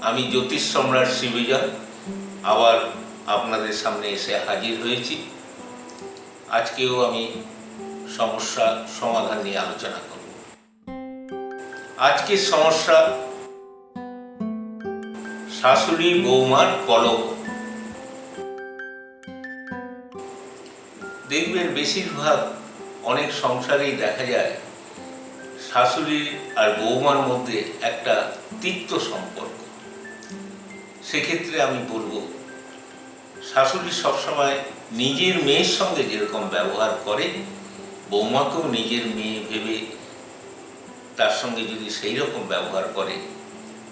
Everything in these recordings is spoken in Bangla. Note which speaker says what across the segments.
Speaker 1: আমি জ্যোতিষ সম্রাট শ্রীবিজয়। আবার আপনাদের সামনে এসে হাজির হয়েছি। আজকেও আমি সমস্যা সমাধান নিয়ে আলোচনা করব। আজকের সমস্যা, শাশুড়ি বৌমার কলহ। দেখবেন, বেশিরভাগ অনেক সংসারেই দেখা যায় শাশুড়ি আর বৌমার মধ্যে একটা তিক্ত সম্পর্ক। সেক্ষেত্রে আমি বলব, শাশুড়ি সবসময় নিজের মেয়ের সঙ্গে যেরকম ব্যবহার করে, বৌমাকেও নিজের মেয়ে ভেবে তার সঙ্গে যদি সেই রকম ব্যবহার করে,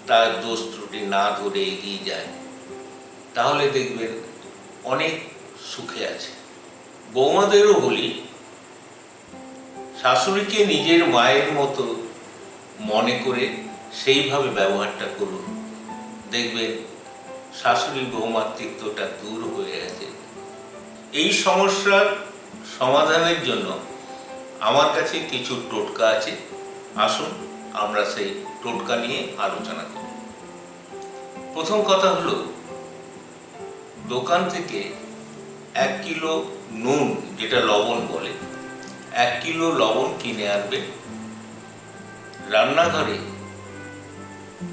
Speaker 1: তার দোষ ত্রুটি না ধরে এগিয়ে যায়, তাহলে দেখবেন অনেক সুখে আছে। বৌমাদেরও বলি শাশুড়িকে নিজের মায়ের মতো মনে করে সেইভাবে ব্যবহারটা করুন। দেখবেন শাশুড়ি বৌমার তিক্তটা দূর হয়ে গেছে। এই সমস্যার সমাধানের জন্য আমার কাছে কিছু টোটকা আছে। আসুন আমরা সেই টোটকা নিয়ে আলোচনা করি। প্রথম কথা হলো, দোকান থেকে এক কিলো নুন, যেটা লবণ বলে এক কিলো লবণ কিনে আনবে। রান্নাঘরে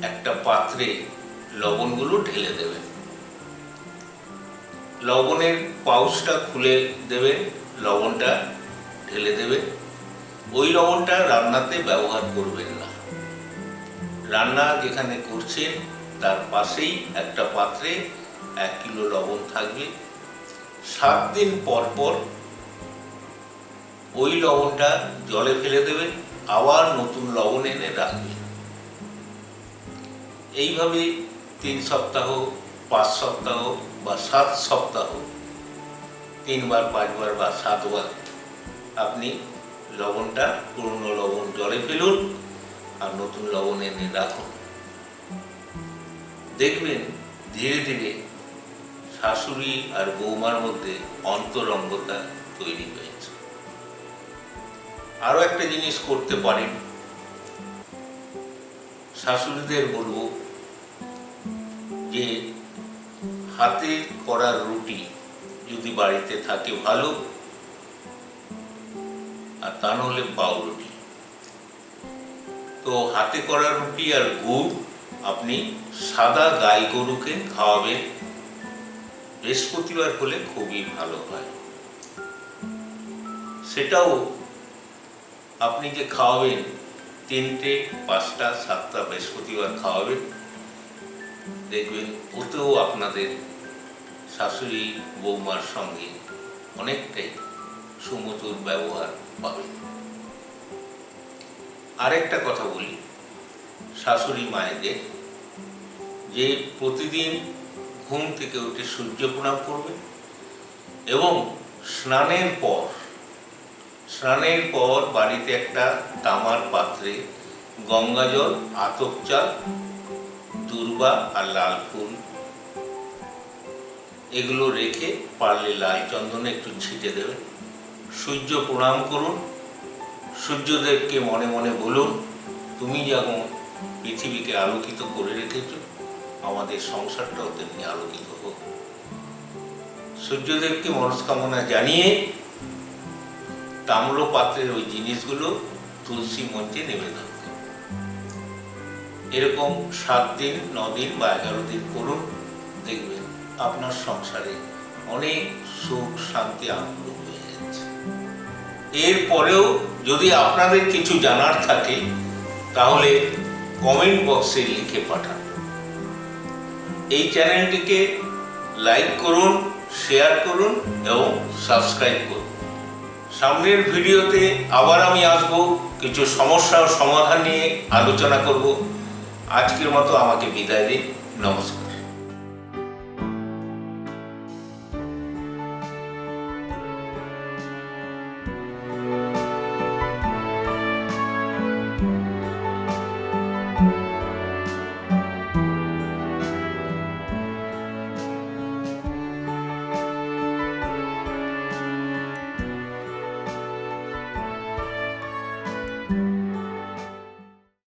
Speaker 1: একটা পাত্রে লবণগুলো ঢেলে দেবেন লবণের পাউচটা খুলে দেবেন লবণটা ঢেলে দেবেন ওই লবণটা রান্নাতে ব্যবহার করবেন না। রান্না যেখানে করছেন, তার পাশেই একটা পাত্রে এক কিলো লবণ থাকবে। সাত দিন পর পর ওই লবণটা জলে ফেলে দেবেন আবার নতুন লবণ এনে রাখবেন এইভাবে তিন সপ্তাহ, পাঁচ সপ্তাহ বা সাত সপ্তাহ, তিনবার, পাঁচবার বা সাতবার আপনি লবণটা, পুরনো লবণ জলে ফেলুন আর নতুন লবণ এনে রাখুন। দেখবেন ধীরে ধীরে শাশুড়ি আর বৌমার মধ্যে অন্তরঙ্গতা তৈরি হয়েছে। আরও একটা জিনিস করতে পারেন শাশুড়িদের বলব যে, হাতে করা রুটি যদি বাড়িতে থাকে ভালো, আর তা নাহলে পাউরুটি। তো হাতে করা রুটি আর গুড় আপনি সাদা গাই গরুকে খাওয়াবেন। বৃহস্পতিবার হলে খুবই ভালো হয়। সেটাও আপনি যে খাওয়াবেন, তিনটে, পাঁচটা, সাতটা, বৃহস্পতিবার খাওয়াবেন, দেখবেন ওতেও আপনাদের শাশুড়ি, বৌমার সঙ্গে অনেকটাই সুমতুর ব্যবহার পাবেন। আরেকটা কথা বলি, শাশুড়ি মায়েদের, যে প্রতিদিন ঘুম থেকে উঠে সূর্য প্রণাম করবে এবং স্নানের পর স্নানের পর বাড়িতে একটা তামার পাত্রে গঙ্গা জল আতপ চাল, দুর্বা আর লাল ফুল। এগুলো রেখে পারলে লাল চন্দনে একটু ছিটে দেবেন সূর্য প্রণাম করুন। সূর্যদেবকে মনে মনে বলুন, তুমি যেমন পৃথিবীকে আলোকিত করে রেখেছ, আমাদের সংসারটাও তেমনি আলোকিত হোক। সূর্যদেবকে মনস্কামনা জানিয়ে তাম্র পাত্রের ওই জিনিসগুলো তুলসী মঞ্চে নিবেদন করুন এরকম সাত দিন, ন দিন বা এগারো দিন করুন, দেখবেন আপনার সংসারে অনেক সুখ, শান্তি, আনন্দ হয়ে যাচ্ছে। এরপরেও যদি আপনাদের কিছু জানার থাকে, তাহলে কমেন্ট বক্সে লিখে পাঠান। এই চ্যানেলটিকে লাইক করুন, শেয়ার করুন এবং সাবস্ক্রাইব করুন। সামনের ভিডিওতে আবার আমি আসব। কিছু সমস্যা ও সমাধান নিয়ে আলোচনা করব। আজকের মতো আমাকে বিদায় দিন। নমস্কার।